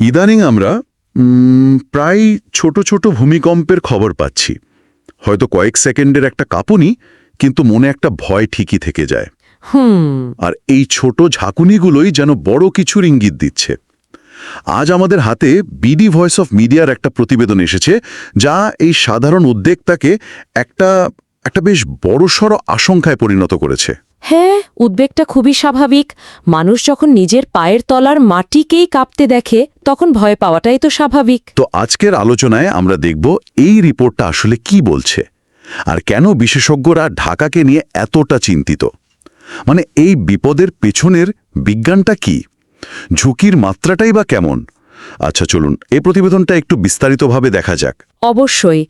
ইদানিং আমরা প্রায় ছোট ছোট ভূমিকম্পের খবর পাচ্ছি। হয়তো কয়েক সেকেন্ডের একটা কাঁপুনি কিন্তু মনে একটা ভয় ঠিকই থেকে যায়। হুম। আর এই ছোট ঝাঁকুনিগুলোই যেন বড় কিছুর ইঙ্গিত দিচ্ছে। আজ আমাদের হাতে বিডি ভয়েস অফ মিডিয়ার একটা প্রতিবেদন এসেছে যা এই সাধারণ উদ্বেগটাকে একটা একটা বেশ বড়সড় আশঙ্কায় পরিণত করেছে। হ্যাঁ উদ্বেগটা খুবই স্বাভাবিক। মানুষ যখন নিজের পায়ের তলার মাটিকেই কাঁপতে দেখে তখন ভয় পাওয়াটাই তো স্বাভাবিক। তো আজকের আলোচনায় আমরা দেখব এই রিপোর্টটা আসলে কি বলছে আর কেন বিশেষজ্ঞরা ঢাকাকে নিয়ে এতটা চিন্তিত। মানে এই বিপদের পেছনের বিজ্ঞানটা কি? ঝুঁকির মাত্রাটাই বা কেমন? আচ্ছা চলুন এই প্রতিবেদনটা একটু বিস্তারিতভাবে দেখা যাক। অবশ্যই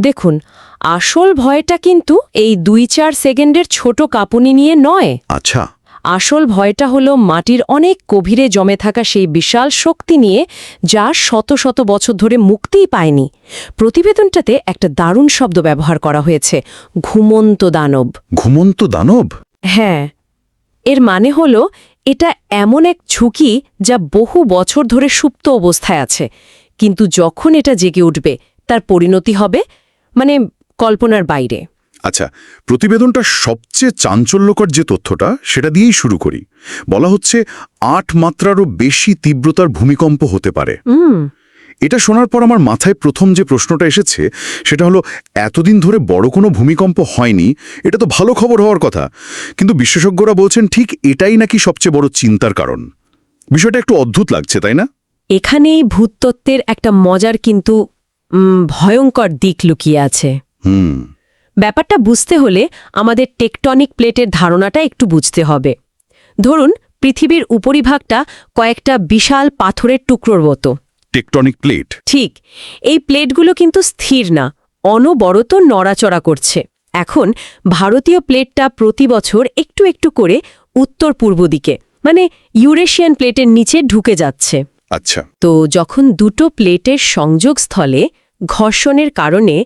দেখুন আসল ভয়টা কিন্তু এই দুই চার সেকেন্ডের ছোট কাঁপুনি নিয়ে নয়। আচ্ছা। আসল ভয়টা হলো মাটির অনেক গভীরে জমে থাকা সেই বিশাল শক্তি নিয়ে যা শত শত বছর ধরে মুক্তিই পায়নি। প্রতিবেদনটাতে একটা দারুণ শব্দ ব্যবহার করা হয়েছে ঘুমন্ত দানব। ঘুমন্ত দানব? হ্যাঁ। এর মানে হল এটা এমন এক ঝুঁকি যা বহু বছর ধরে সুপ্ত অবস্থায় আছে। কিন্তু যখন এটা জেগে উঠবে তার পরিণতি হবে মানে কল্পনার বাইরে। আচ্ছা প্রতিবেদনটা সবচেয়ে চাঞ্চল্যকর যে তথ্যটা সেটা দিয়েই শুরু করি। বলা হচ্ছে আট মাত্রারও বেশি তীব্রতার ভূমিকম্প হতে পারে। এটা শোনার পর আমার মাথায় প্রথম যে প্রশ্নটা এসেছে সেটা হলো এতদিন ধরে বড় কোনো ভূমিকম্প হয়নি এটা তো ভালো খবর হওয়ার কথা। কিন্তু বিশেষজ্ঞরা বলছেন ঠিক এটাই নাকি সবচেয়ে বড় চিন্তার কারণ। বিষয়টা একটু অদ্ভুত লাগছে তাই না? এখানেই ভূতত্ত্বের একটা মজার কিন্তু ভয়ঙ্কর দিক লুকিয়ে আছে। ব্যাপারটা বুঝতে হলে আমাদের টেকটনিক প্লেটের ধারণাটা একটু বুঝতে হবে। ধরুন পৃথিবীর উপরিভাগটা কয়েকটা বিশাল পাথরের টুকরোর মতো। Tectonic plate? ঠিক। এই প্লেটগুলো কিন্তু স্থির না অনবরত নড়াচড়া করছে। এখন ভারতীয় প্লেটটা প্রতি বছর একটু একটু করে উত্তর পূর্ব দিকে মানে ইউরেশিয়ান প্লেটের নিচে ঢুকে যাচ্ছে। আচ্ছা। তো যখন দুটো প্লেটের সংযোগস্থলে ঘর্ষণের কারণে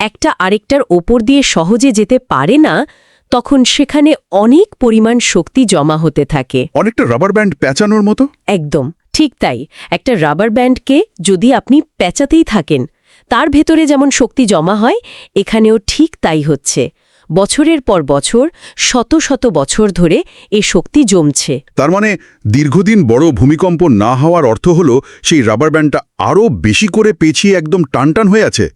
একটা আরেকটার ওপর দিয়ে সহজে যেতে পারে না তখন সেখানে অনেক পরিমাণ শক্তি জমা হতে থাকে। অনেকটা রাবার ব্যান্ড প্যাঁচানোর মতো? একদম ঠিক তাই। একটা রাবার ব্যান্ডকে যদি আপনি পেঁচাতেই থাকেন তার ভেতরে যেমন শক্তি জমা হয় এখানেও ঠিক তাই হচ্ছে। বছরের পর বছর, শত শত বছর ধরে এ শক্তি জমছে। তার মানে দীর্ঘদিন বড় ভূমিকম্প না হওয়ার অর্থ হলো সেই রাবার ব্যান্ডটা আরও বেশি করে পেঁচিয়ে একদম টানটান হয়ে আছে।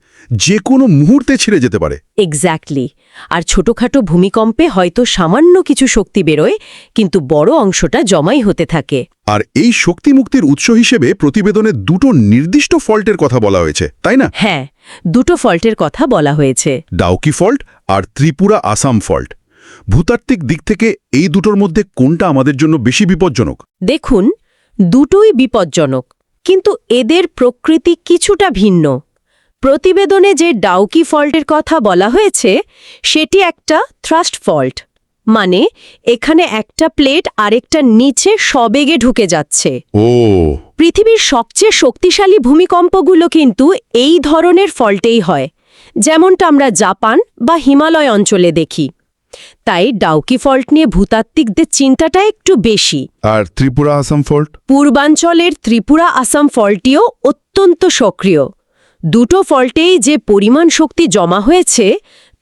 যে কোনো মুহূর্তে ছিঁড়ে যেতে পারে। এক্স্যাক্টলি আর ছোটখাটো ভূমিকম্পে হয়তো সামান্য কিছু শক্তি বেরোয় কিন্তু বড় অংশটা জমাই হতে থাকে। আর এই শক্তি মুক্তির উৎস হিসেবে প্রতিবেদনে দুটো নির্দিষ্ট ফল্টের কথা বলা হয়েছে তাই না? হ্যাঁ দুটো ফল্টের কথা বলা হয়েছে। ডাউকি ফল্ট আর ত্রিপুরা আসাম ফল্ট। ভূতাত্ত্বিক দিক থেকে এই দুটোর মধ্যে কোনটা আমাদের জন্য বেশি বিপজ্জনক? দেখুন দুটোই বিপজ্জনক কিন্তু এদের প্রকৃতি কিছুটা ভিন্ন। প্রতিবেদনে যে ডাউকি ফল্টের কথা বলা হয়েছে সেটি একটা থ্রাস্ট ফল্ট মানে এখানে একটা প্লেট আরেকটা নিচে সবেগে ঢুকে যাচ্ছে। ও। পৃথিবীর সবচেয়ে শক্তিশালী ভূমিকম্পগুলো কিন্তু এই ধরনের ফল্টেই হয়। যেমনটা আমরা জাপান বা হিমালয় অঞ্চলে দেখি। তাই ডাউকি ফল্ট নিয়ে ভূতাত্ত্বিকদের চিন্তাটা একটু বেশি। আর ত্রিপুরা আসাম ফল্ট? পূর্বাঞ্চলের ত্রিপুরা আসাম ফল্টটিও অত্যন্ত সক্রিয়। দুটো ফল্টেই যে পরিমাণ শক্তি জমা হয়েছে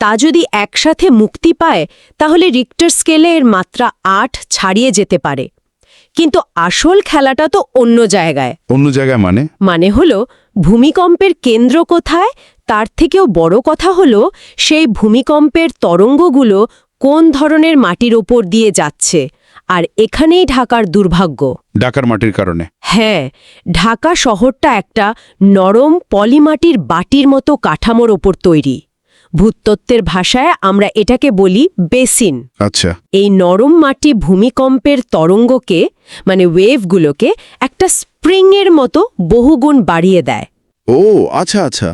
তা যদি একসাথে মুক্তি পায় তাহলে রিক্টার স্কেলে এর মাত্রা আট ছাড়িয়ে যেতে পারে। কিন্তু আসল খেলাটা তো অন্য জায়গায়। অন্য জায়গায় মানে? মানে হল ভূমিকম্পের কেন্দ্র কোথায়? তার থেকেও বড় কথা হল সেই ভূমিকম্পের তরঙ্গগুলো কোন ধরনের মাটির ওপর দিয়ে যাচ্ছে? আর এখানেই ঢাকার দুর্ভাগ্য। ঢাকার মাটির কারণে। হ্যাঁ ঢাকা শহরটা একটা নরম পলিমাটির বাটির মতো কাঠামোর ওপর তৈরি। ভূতত্ত্বের ভাষায় আমরা এটাকে বলি বেসিন। আচ্ছা। এই নরম মাটি ভূমিকম্পের তরঙ্গকে মানে ওয়েভগুলোকে একটা স্প্রিংয়ের মতো বহুগুণ বাড়িয়ে দেয়। ও আচ্ছা আচ্ছা।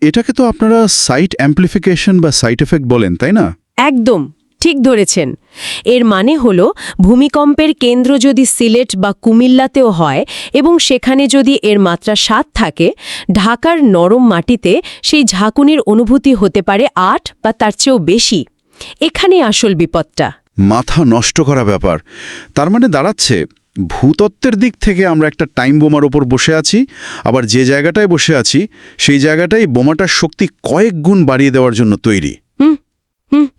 এটাকে তো আপনারা সাইট অ্যাম্প্লিফিকেশন বা সাইট এফেক্ট বলেন তাই না? একদম। ঠিক ধরেছেন। এর মানে হল, ভূমিকম্পের কেন্দ্র যদি সিলেট বা কুমিল্লাতেও হয় এবং সেখানে যদি এর মাত্রা সাত থাকে, ঢাকার নরম মাটিতে সেই ঝাঁকুনির অনুভূতি হতে পারে আট বা তার চেয়েও বেশি। এখানে আসল বিপদটা। মাথা নষ্ট করা ব্যাপার। তার মানে দাঁড়াচ্ছে, ভূতত্ত্বের দিক থেকে আমরা একটা টাইম বোমার ওপর বসে আছি, আবার যে জায়গাটায় বসে আছি, সেই জায়গাটাই বোমাটার শক্তি কয়েক গুণ বাড়িয়ে দেওয়ার জন্য তৈরি।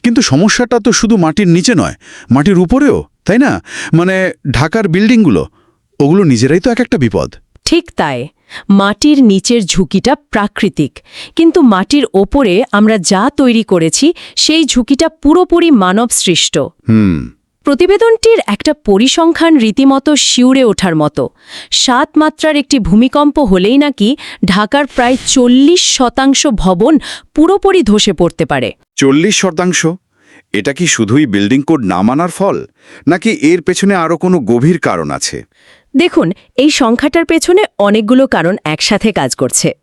কিন্তু সমস্যাটা তো শুধু মাটির নিচে নয় মাটির উপরেও তাই না? মানে ঢাকার বিল্ডিংগুলো ওগুলো নিজেরাই তো এক একটা বিপদ। ঠিক তাই মাটির নিচের ঝুঁকিটা প্রাকৃতিক কিন্তু মাটির ওপরে আমরা যা তৈরি করেছি সেই ঝুঁকিটা পুরোপুরি মানব সৃষ্ট হুম। প্রতিবেদনটির একটা পরিসংখ্যান রীতিমতো শিউরে ওঠার মতো সাত মাত্রার একটি ভূমিকম্প হলেই নাকি ঢাকার প্রায় চল্লিশ শতাংশ ভবন পুরোপুরি ধসে পড়তে পারে। চল্লিশ শতাংশ? এটা কি শুধুই বিল্ডিং কোড না মানার ফল? নাকি এর পেছনে আরও কোনো গভীর কারণ আছে? দেখুন এই সংখ্যাটার পেছনে অনেকগুলো কারণ একসাথে কাজ করছে।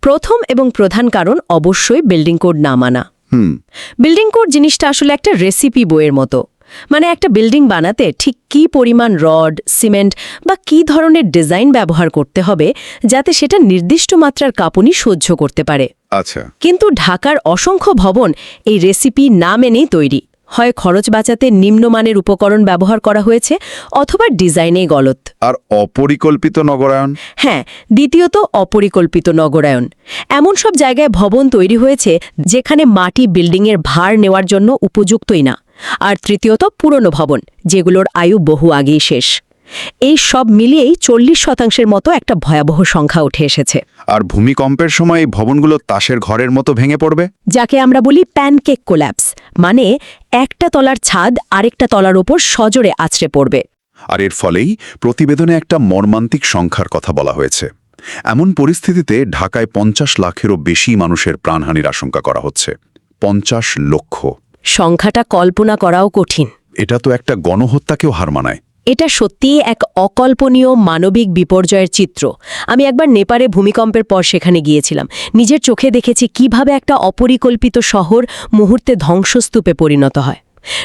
প্রথম এবং প্রধান কারণ অবশ্যই বিল্ডিং কোড না মানা। হুম। বিল্ডিং কোড জিনিসটা আসলে একটা রেসিপি বইয়ের মতো। মানে একটা বিল্ডিং বানাতে ঠিক কী পরিমাণ রড সিমেন্ট বা কী ধরনের ডিজাইন ব্যবহার করতে হবে যাতে সেটা নির্দিষ্ট মাত্রার কাঁপুনি সহ্য করতে পারে। আচ্ছা। কিন্তু ঢাকার অসংখ্য ভবন এই রেসিপি না মেনেই তৈরি। হয় খরচ বাঁচাতে নিম্নমানের উপকরণ ব্যবহার করা হয়েছে অথবা ডিজাইনে গলত। আর অপরিকল্পিত নগরায়ন? হ্যাঁ দ্বিতীয়ত অপরিকল্পিত নগরায়ন। এমন সব জায়গায় ভবন তৈরি হয়েছে যেখানে মাটি বিল্ডিংয়ের ভার নেওয়ার জন্য উপযুক্তই না। আর তৃতীয়ত পুরনো ভবন যেগুলোর আয়ু বহু আগেই শেষ। এই সব মিলিয়েই চল্লিশ শতাংশের মতো একটা ভয়াবহ সংখ্যা উঠে এসেছে। আর ভূমিকম্পের সময় এই ভবনগুলো তাসের ঘরের মতো ভেঙে পড়বে? যাকে আমরা বলি প্যানকেক কোল্যাপস মানে একটা তলার ছাদ আরেকটা তলার ওপর সজোরে আছড়ে পড়বে। আর এর ফলেই প্রতিবেদনে একটা মর্মান্তিক সংখ্যার কথা বলা হয়েছে। এমন পরিস্থিতিতে ঢাকায় পঞ্চাশ লাখেরও বেশি মানুষের প্রাণহানির আশঙ্কা করা হচ্ছে। পঞ্চাশ লক্ষ। সংখ্যাটা কল্পনা করাও কঠিন। এটা তো একটা গণহত্যাকেও হার মানায়। এটা সত্যিই এক অকল্পনীয় মানবিক বিপর্যয়ের চিত্র। আমি একবার নেপালে ভূমিকম্পের পর সেখানে গিয়েছিলাম। নিজের চোখে দেখেছি কীভাবে একটা অপরিকল্পিত শহর মুহূর্তে ধ্বংসস্তূপে পরিণত হয়।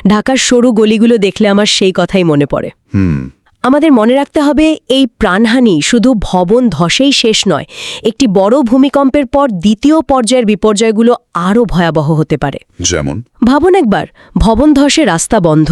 ঢাকার সরু গলিগুলো দেখলে আমার সেই কথাই মনে পড়ে। হুম। আমাদের মনে রাখতে হবে এই প্রাণহানি শুধু ভবন ধসেই শেষ নয় একটি বড় ভূমিকম্পের পর দ্বিতীয় পর্যায়ের বিপর্যয়গুলো আরও ভয়াবহ হতে পারে। যেমন? ভাবুন একবার ভবন ধসে রাস্তা বন্ধ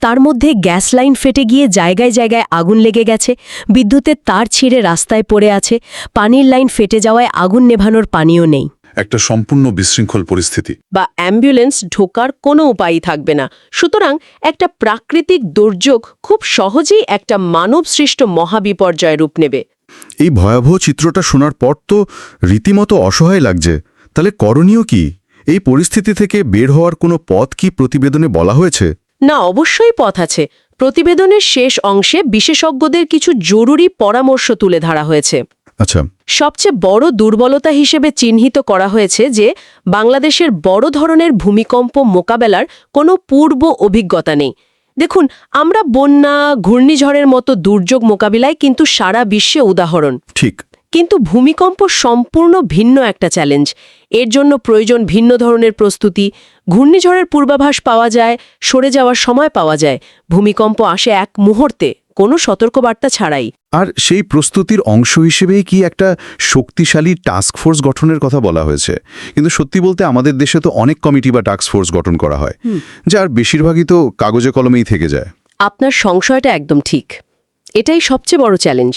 তার মধ্যে গ্যাস লাইন ফেটে গিয়ে জায়গায় জায়গায় আগুন লেগে গেছে বিদ্যুতের তার ছিঁড়ে রাস্তায় পড়ে আছে পানির লাইন ফেটে যাওয়ায় আগুন নেভানোর পানিও নেই। একটা সম্পূর্ণ বিশৃঙ্খল পরিস্থিতি। বা অ্যাম্বুলেন্স ঢোকার কোনো উপায়ই থাকবে না। সুতরাং একটা প্রাকৃতিক দুর্যোগ খুব সহজেই একটা মানবসৃষ্ট মহাবিপর্যয় রূপ নেবে। এই ভয়াবহ চিত্রটা শোনার পর তো রীতিমতো অসহায় লাগছে। তাহলে করণীয় কি? এই পরিস্থিতি থেকে বের হওয়ার কোনো পথ কি প্রতিবেদনে বলা হয়েছে? না অবশ্যই পথ আছে। প্রতিবেদনের শেষ অংশে বিশেষজ্ঞদের কিছু জরুরি পরামর্শ তুলে ধরা হয়েছে। আচ্ছা। সবচেয়ে বড় দুর্বলতা হিসেবে চিহ্নিত করা হয়েছে যে বাংলাদেশের বড় ধরনের ভূমিকম্প মোকাবেলার কোনো পূর্ব অভিজ্ঞতা নেই। দেখুন আমরা বন্যা ঘূর্ণিঝড়ের মতো দুর্যোগ মোকাবিলায় কিন্তু সারা বিশ্বে উদাহরণ। ঠিক। কিন্তু ভূমিকম্প সম্পূর্ণ ভিন্ন একটা চ্যালেঞ্জ। এর জন্য প্রয়োজন ভিন্ন ধরনের প্রস্তুতি। ঘূর্ণিঝড়ের পূর্বাভাস পাওয়া যায় সরে যাওয়ার সময় পাওয়া যায়। ভূমিকম্প আসে এক মুহূর্তে। কোনো সতর্কবার্তা ছাড়াই। আর সেই প্রস্তুতির অংশ হিসেবেই কি একটা শক্তিশালী টাস্ক ফোর্স গঠনের কথা বলা হয়েছে? কিন্তু সত্যি বলতে আমাদের দেশে তো অনেক কমিটি বা টাস্ক ফোর্স গঠন করা হয় যার বেশিরভাগই তো কাগজে কলমেই থেকে যায়। আপনার সংশয়টা একদম ঠিক। এটাই সবচেয়ে বড় চ্যালেঞ্জ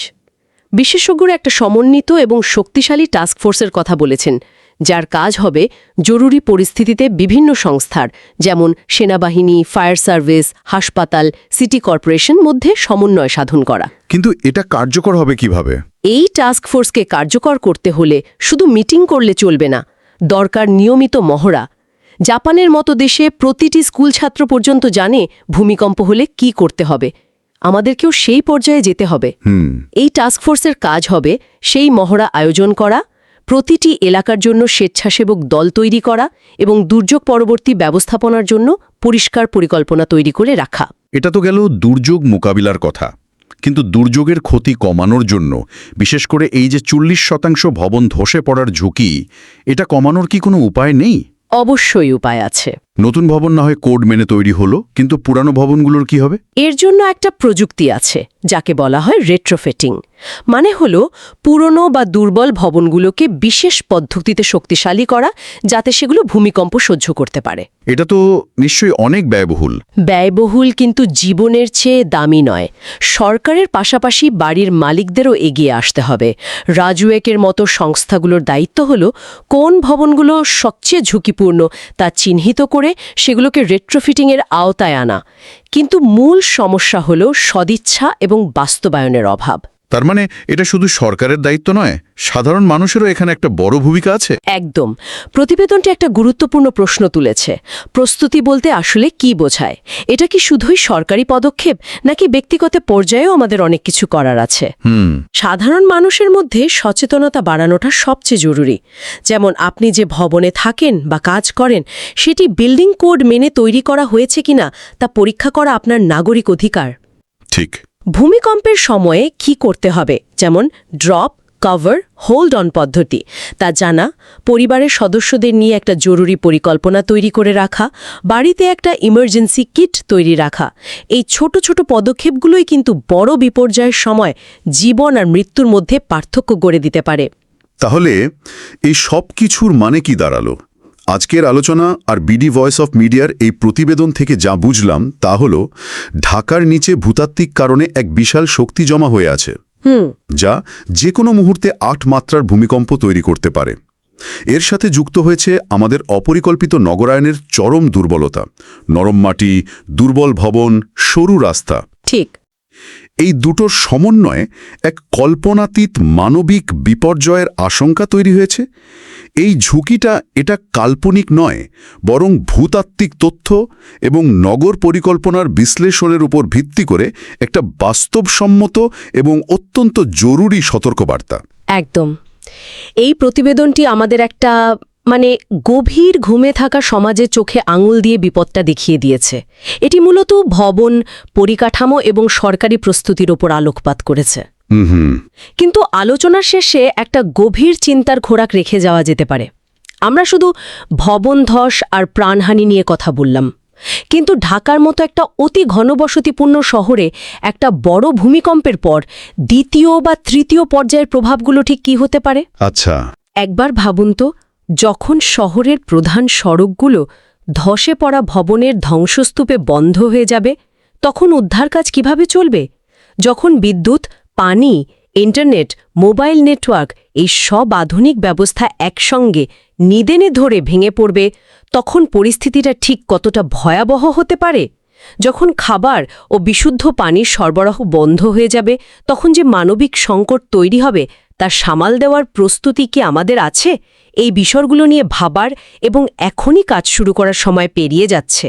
বিশেষজ্ঞরা একটা সমন্বিত এবং শক্তিশালী টাস্ক ফোর্সের কথা বলেছেন। যার কাজ হবে জরুরি পরিস্থিতিতে বিভিন্ন সংস্থার যেমন সেনাবাহিনী ফায়ার সার্ভিস হাসপাতাল সিটি কর্পোরেশন মধ্যে সমন্বয় সাধন করা। কিন্তু এটা কার্যকর হবে কীভাবে? এই টাস্ক ফোর্সকে কার্যকর করতে হলে শুধু মিটিং করলে চলবে না দরকার নিয়মিত মহড়া। জাপানের মতো দেশে প্রতিটি স্কুল ছাত্র পর্যন্ত জানে ভূমিকম্প হলে কি করতে হবে। আমাদেরকেও সেই পর্যায়ে যেতে হবে। এই টাস্কফোর্সের কাজ হবে সেই মহড়া আয়োজন করা প্রতিটি এলাকার জন্য স্বেচ্ছাসেবক দল তৈরি করা এবং দুর্যোগ পরবর্তী ব্যবস্থাপনার জন্য পরিষ্কার পরিকল্পনা তৈরি করে রাখা। এটা তো গেল দুর্যোগ মোকাবিলার কথা। কিন্তু দুর্যোগের ক্ষতি কমানোর জন্য বিশেষ করে এই যে চল্লিশ শতাংশ ভবন ধসে পড়ার ঝুঁকি এটা কমানোর কি কোনো উপায় নেই? অবশ্যই উপায় আছে। নতুন ভবন না হয় কোড মেনে তৈরি হলো কিন্তু পুরানো ভবনগুলোর কি হবে? এর জন্য একটা প্রযুক্তি আছে যাকে বলা হয় রেট্রোফেটিং মানে হল পুরনো বা দুর্বল ভবনগুলোকে বিশেষ পদ্ধতিতে শক্তিশালী করা যাতে সেগুলো ভূমিকম্প সহ্য করতে পারে। এটা তো নিশ্চয়ই অনেক ব্যয়বহুল। ব্যয়বহুল কিন্তু জীবনের চেয়ে দামি নয়। সরকারের পাশাপাশি বাড়ির মালিকদেরও এগিয়ে আসতে হবে। রাজুয়েকের মতো সংস্থাগুলোর দায়িত্ব হল কোন ভবনগুলো সবচেয়ে ঝুঁকিপূর্ণ তা চিহ্নিত করে সেগুলোকে রেট্রোফিটিংয়ের আওতায় আনা। কিন্তু মূল সমস্যা হল সদিচ্ছা এবং বাস্তবায়নের অভাব। তার মানে এটা শুধু সরকারের দায়িত্ব নয় সাধারণ মানুষেরও এখানে একটা বড় ভূমিকা আছে? একদম। প্রতিবেদনটি একটা গুরুত্বপূর্ণ প্রশ্ন তুলেছে। প্রস্তুতি বলতে আসলে কি বোঝায়? এটা কি শুধুই সরকারি পদক্ষেপ নাকি ব্যক্তিগত পর্যায়েও আমাদের অনেক কিছু করার আছে? সাধারণ মানুষের মধ্যে সচেতনতা বাড়ানোটা সবচেয়ে জরুরি। যেমন আপনি যে ভবনে থাকেন বা কাজ করেন সেটি বিল্ডিং কোড মেনে তৈরি করা হয়েছে কিনা তা পরীক্ষা করা আপনার নাগরিক অধিকার। ঠিক। ভূমিকম্পের সময়ে কি করতে হবে? যেমন, ড্রপ, কভার, হোল্ড অন পদ্ধতি। তা জানা, পরিবারের সদস্যদের নিয়ে একটা জরুরি পরিকল্পনা তৈরি করে রাখা, বাড়িতে একটা ইমার্জেন্সি কিট তৈরি রাখা। এই ছোট ছোট পদক্ষেপগুলোই কিন্তু বড় বিপর্যয়ের সময় জীবন আর মৃত্যুর মধ্যে পার্থক্য গড়ে দিতে পারে। তাহলে এই সব কিছুর মানে কি দাঁড়াল? আজকের আলোচনা আর বিডি ভয়েস অফ মিডিয়ার এই প্রতিবেদন থেকে যা বুঝলাম তা হল ঢাকার নিচে ভূতাত্ত্বিক কারণে এক বিশাল শক্তি জমা হয়ে আছে। যা যে কোনো মুহূর্তে আট মাত্রার ভূমিকম্প তৈরি করতে পারে। এর সাথে যুক্ত হয়েছে আমাদের অপরিকল্পিত নগরায়নের চরম দুর্বলতা। নরম মাটি দুর্বল ভবন সরু রাস্তা। ঠিক। এই দুটোর সমন্বয়ে এক কল্পনাতীত মানবিক বিপর্যয়ের আশঙ্কা তৈরি হয়েছে। এই ঝুঁকিটা এটা কাল্পনিক নয়, বরং ভূতাত্ত্বিক তথ্য এবং নগর পরিকল্পনার বিশ্লেষণের উপর ভিত্তি করে একটা বাস্তবসম্মত এবং অত্যন্ত জরুরি সতর্কবার্তা। একদম। এই প্রতিবেদনটি আমাদের একটা মানে গভীর ঘুমে থাকা সমাজে চোখে আঙুল দিয়ে বিপদটা দেখিয়ে দিয়েছে। এটি মূলত ভবন, পরিকাঠামো এবং সরকারি প্রস্তুতির ওপর আলোকপাত করেছে। কিন্তু আলোচনার শেষে একটা গভীর চিন্তার খোরাক রেখে যাওয়া যেতে পারে। আমরা শুধু ভবন ধস আর প্রাণহানি নিয়ে কথা বললাম। কিন্তু ঢাকার মতো একটা অতি ঘনবসতিপূর্ণ শহরে একটা বড় ভূমিকম্পের পর দ্বিতীয় বা তৃতীয় পর্যায়ের প্রভাবগুলো ঠিক কী হতে পারে? আচ্ছা। একবার ভাবুন তো যখন শহরের প্রধান সড়কগুলো ধসে পড়া ভবনের ধ্বংসস্তূপে বন্ধ হয়ে যাবে তখন উদ্ধার কাজ কীভাবে চলবে? যখন বিদ্যুৎ পানি ইন্টারনেট মোবাইল নেটওয়ার্ক এই সব আধুনিক ব্যবস্থা একসঙ্গে নিদেনে ধরে ভেঙে পড়বে, তখন পরিস্থিতিটা ঠিক কতটা ভয়াবহ হতে পারে? যখন খাবার ও বিশুদ্ধ পানির সরবরাহ বন্ধ হয়ে যাবে, তখন যে মানবিক সংকট তৈরি হবে তা সামাল দেওয়ার প্রস্তুতি কি আমাদের আছে? এই বিষয়গুলো নিয়ে ভাবার এবং এখনই কাজ শুরু করার সময় পেরিয়ে যাচ্ছে।